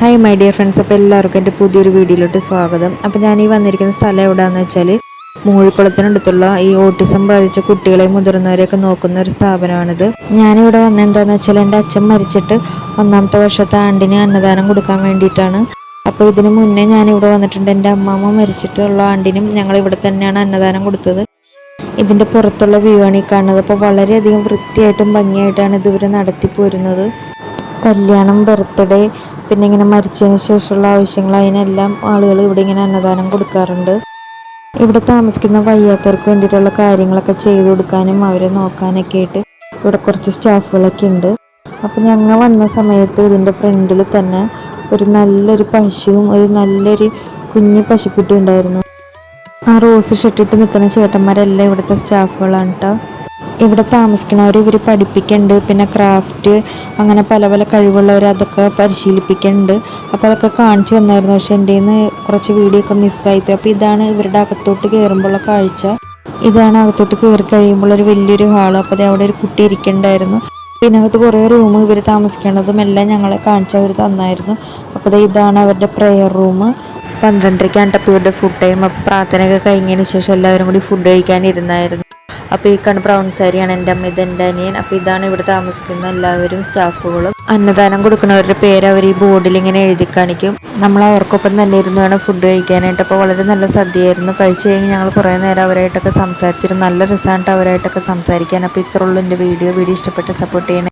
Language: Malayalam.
ഹായ് മൈ ഡിയർ ഫ്രണ്ട്സ് അപ്പോൾ എല്ലാവർക്കും എന്റെ പുതിയൊരു വീഡിയോയിലോട്ട് സ്വാഗതം. അപ്പോൾ ഞാൻ ഈ വന്നിരിക്കുന്ന സ്ഥലം എവിടെയാണെന്ന് വെച്ചാൽ മൂഴിക്കുളത്തിനടുത്തുള്ള ഈ ഓട്ടിസം ബാധിച്ച കുട്ടികളെ മുതിർന്നവരെയൊക്കെ നോക്കുന്ന ഒരു സ്ഥാപനമാണിത്. ഞാനിവിടെ വന്ന എന്താണെന്ന് വെച്ചാൽ എന്റെ അച്ഛൻ മരിച്ചിട്ട് ഒന്നാമത്തെ വർഷത്തെ ആണ്ടിന് അന്നദാനം കൊടുക്കാൻ വേണ്ടിയിട്ടാണ്. അപ്പോൾ ഇതിന് മുന്നേ ഞാനിവിടെ വന്നിട്ടുണ്ട്. എന്റെ അമ്മാമ്മ മരിച്ചിട്ടുള്ള ആണ്ടിനും ഞങ്ങൾ ഇവിടെ തന്നെയാണ് അന്നദാനം കൊടുത്തത്. ഇതിന്റെ പുറത്തുള്ള വ്യൂ ആണ് ഈ കാണുന്നത്. അപ്പോൾ വളരെയധികം വൃത്തിയായിട്ടും ഭംഗിയായിട്ടാണ് ഇതുവരെ ഇവർ നടത്തി പോരുന്നത് കല്യാണം ബർത്ത്ഡേ പിന്നെ ഇങ്ങനെ മരിച്ചതിന് ശേഷമുള്ള ആവശ്യങ്ങൾ അതിനെല്ലാം ആളുകൾ ഇവിടെ ഇങ്ങനെ അന്നദാനം കൊടുക്കാറുണ്ട്. ഇവിടെ താമസിക്കുന്ന വയ്യാത്തവർക്ക് വേണ്ടിയിട്ടുള്ള കാര്യങ്ങളൊക്കെ ചെയ്തു കൊടുക്കാനും അവരെ നോക്കാനൊക്കെ ആയിട്ട് ഇവിടെ കുറച്ച് സ്റ്റാഫുകളൊക്കെ ഉണ്ട്. അപ്പോൾ ഞങ്ങൾ വന്ന സമയത്ത് ഇതിന്റെ ഫ്രണ്ടിൽ തന്നെ ഒരു നല്ലൊരു പശുവും ഒരു നല്ലൊരു കുഞ്ഞു പശുക്കുട്ടി ഉണ്ടായിരുന്നു. ആ റോസ് ഷർട്ടിട്ട് നിൽക്കുന്ന ചേട്ടന്മാരെല്ലാം ഇവിടുത്തെ സ്റ്റാഫുകളാണ് കേട്ടോ ഇവിടെ താമസിക്കുന്നവർ ഇവർ പഠിപ്പിക്കുന്നുണ്ട് പിന്നെ ക്രാഫ്റ്റ് അങ്ങനെ പല പല കഴിവുള്ളവർ അതൊക്കെ പരിശീലിപ്പിക്കുന്നുണ്ട് അപ്പോൾ അതൊക്കെ കാണിച്ചു തന്നായിരുന്നു. പക്ഷേ എന്റെ നിന്ന് കുറച്ച് വീഡിയോ ഒക്കെ മിസ്സായിപ്പോയി അപ്പോൾ ഇതാണ് ഇവരുടെ അകത്തോട്ട് കയറുമ്പോഴുള്ള കാഴ്ച. ഇതാണ് അകത്തോട്ട് കയറി കഴിയുമ്പോൾ ഒരു വലിയൊരു ഹാൾ. അപ്പോൾ ദേ അവിടെ ഒരു കുട്ടി ഇരിക്കണ്ടായിരുന്നു. പിന്നെ അകത്ത് കുറേ റൂം ഇവർ താമസിക്കേണ്ടതും എല്ലാം ഞങ്ങളെ കാണിച്ചു അവർ തന്നായിരുന്നു. അപ്പോൾ ഇതാണ് അവരുടെ പ്രെയർ റൂം പന്ത്രണ്ടരയ്ക്കാണ് അപ്പോൾ ഇവരുടെ ഫുഡ് ടൈം അപ്പോൾ പ്രാർത്ഥനയൊക്കെ കഴിഞ്ഞതിന് ശേഷം എല്ലാവരും കൂടി ഫുഡ് കഴിക്കാനിരുന്നായിരുന്നു അപ്പോൾ ഈ കണ് ബ്രൗൺ സാരിയാണ് എന്റെ അമ്മ ഇത് അനിയൻ. അപ്പോൾ ഇതാണ് ഇവിടെ താമസിക്കുന്ന എല്ലാവരും സ്റ്റാഫുകളും. അന്നദാനം കൊടുക്കുന്നവരുടെ പേര് അവർ ഈ ബോർഡിൽ ഇങ്ങനെ എഴുതി കാണിക്കും. നമ്മൾ അവർക്കൊപ്പം തന്നെ ഇരുന്ന് വേണം ഫുഡ് കഴിക്കാനായിട്ട്. അപ്പോൾ വളരെ നല്ല സദ്യയായിരുന്നു. കഴിച്ചു കഴിഞ്ഞ് ഞങ്ങൾ കുറേ നേരം അവരായിട്ടൊക്കെ സംസാരിച്ചിരുന്നു. നല്ല രസമായിട്ട് അവരായിട്ടൊക്കെ സംസാരിക്കാൻ. അപ്പോൾ ഇത്രയുള്ളൂ എന്റെ വീഡിയോ. വീഡിയോ ഇഷ്ടപ്പെട്ട് സപ്പോർട്ട് ചെയ്യണേ.